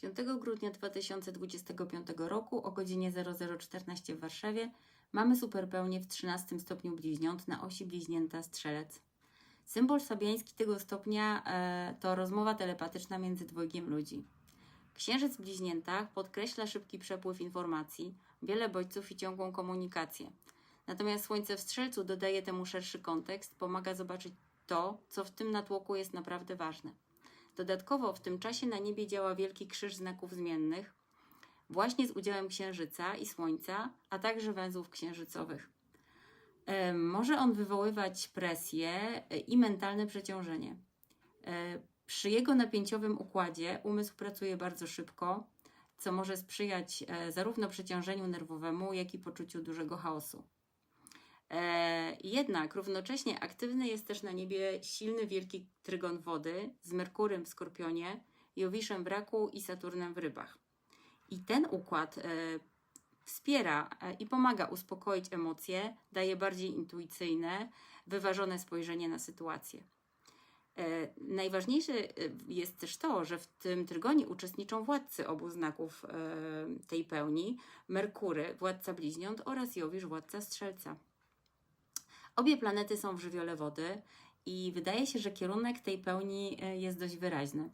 5 grudnia 2025 roku o godzinie 0014 w Warszawie mamy superpełnię w 13 stopniu bliźniąt na osi bliźnięta strzelec. Symbol sabiański tego stopnia e, to rozmowa telepatyczna między dwojgiem ludzi. Księżyc w bliźniętach podkreśla szybki przepływ informacji, wiele bodźców i ciągłą komunikację. Natomiast Słońce w Strzelcu dodaje temu szerszy kontekst, pomaga zobaczyć to, co w tym natłoku jest naprawdę ważne. Dodatkowo w tym czasie na niebie działa wielki krzyż znaków zmiennych, właśnie z udziałem Księżyca i Słońca, a także węzłów księżycowych. E, Może on wywoływać presję e, i mentalne przeciążenie. E, Przy jego napięciowym układzie umysł pracuje bardzo szybko, co może sprzyjać zarówno przeciążeniu nerwowemu, jak i poczuciu dużego chaosu. Jednak równocześnie aktywny jest też na niebie silny wielki trygon wody z Merkurem w Skorpionie, Jowiszem w Raku i Saturnem w Rybach. I ten układ e, wspiera e, i pomaga uspokoić emocje, daje bardziej intuicyjne, wyważone spojrzenie na sytuację. E, Najważniejsze jest też to, że w tym trygonie uczestniczą władcy obu znaków tej pełni: Merkury, władca bliźniąt oraz Jowisz, władca strzelca. Obie planety są w żywiole wody i wydaje się, że kierunek tej pełni e, jest dość wyraźny.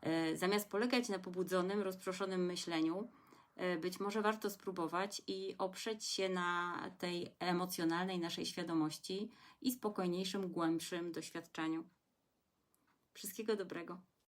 E, Zamiast polegać na pobudzonym, rozproszonym myśleniu, e, być może warto spróbować i oprzeć się na tej emocjonalnej naszej świadomości i spokojniejszym, głębszym doświadczeniu. Wszystkiego dobrego.